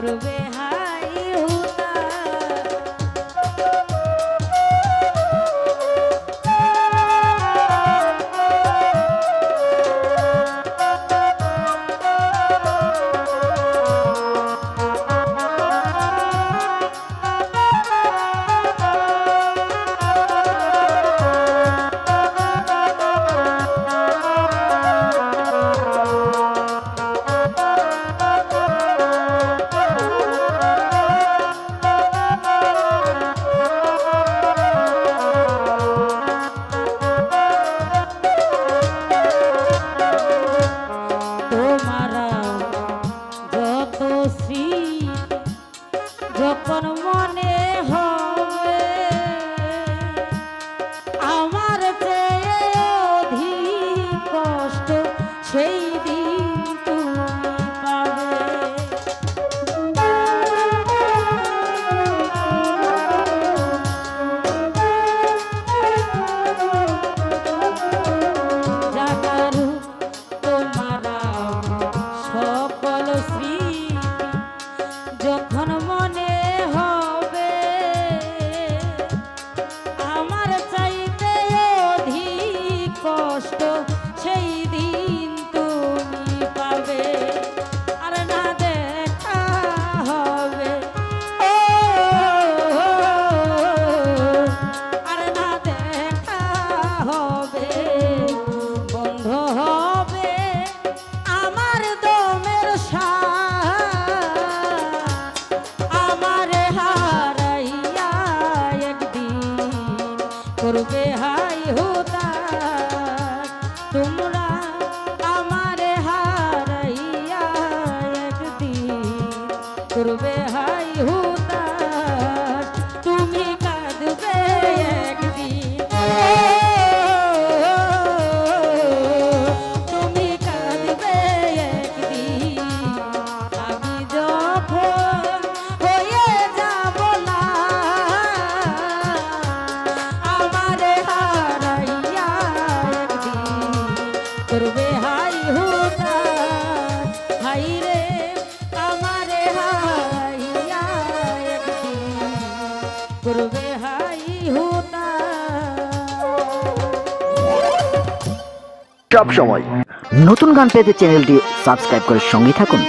volver. যখন মনে হবে আমার চেয়ে অধিক কষ্ট সেই দিন তোমার সকল শ্রী যখন করবে হাই হুতা করবে হাই হুদা। হাই রে আমারে হাই করবে হাই হুদা। সব সময়। নতুন গান পেতে চ্যানেলটি সাবস্ক্রাইব করে সঙ্গে থাকুন।